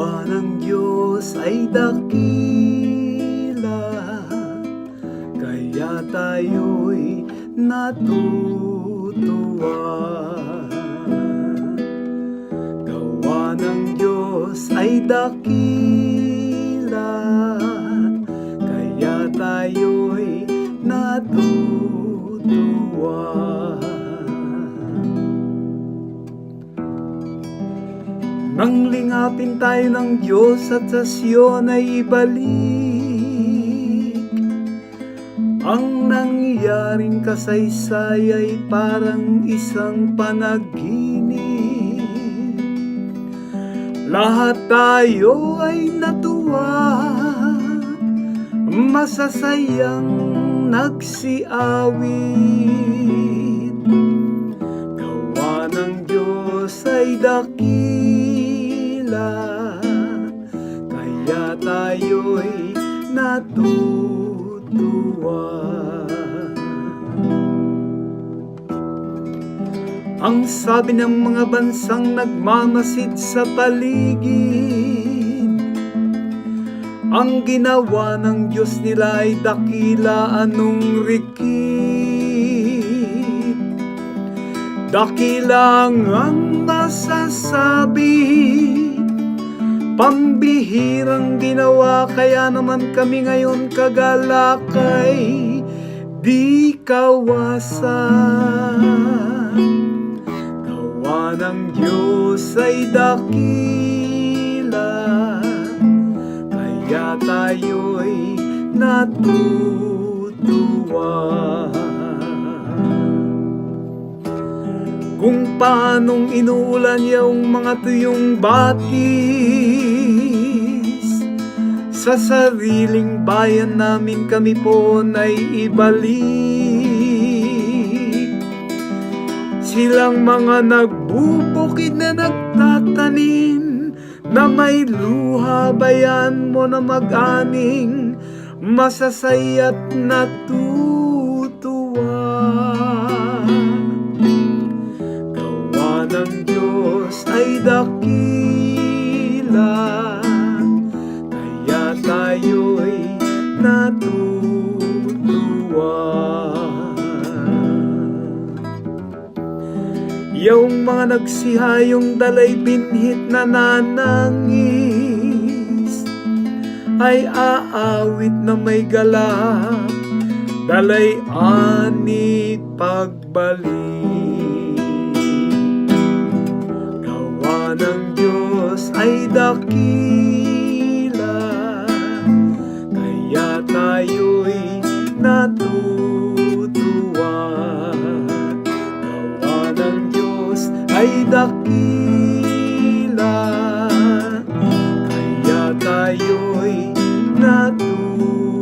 awa ng Diyos ay dakila. Kaya tayo'y natutuwa. Gawa ng Diyos ay dakila. Nang lingapin tayo ng Diyos at sa Siyon ay ibalik. Ang nangyaring kasaysay ay parang isang panaginip. Lahat tayo ay natuwa. Masasayang nagsiawit. Gawa ng Diyos ay dakila Kaya tayo'y natutuwa. Ang sabi ng mga bansang nagmamasid sa paligid Ang ginawa ng Diyos nila ay dakila anong rikit. Dakila ang masasabi Pambihirang ginawa Kaya naman kami ngayon kagalakay. Di kawasan. Gawa ng Diyos ay dakila. Kaya tayo'y natutuwa kung paanong inuulan yung mga tuyong batis. Sa sariling bayan namin kami po ay ibalik. Silang mga nagbubukid na nagtatanim Na may luha bayan mo na mag-aning. Masasaya't natutuwa tayo'y natutuwa. Yung mga nagsihayong dalay binhit na nanangis Ay aawit na may galak Dalay ani pagbalik. Gawa ng Diyos ay dakila ay dakila Kaya tayo'y natutuwa.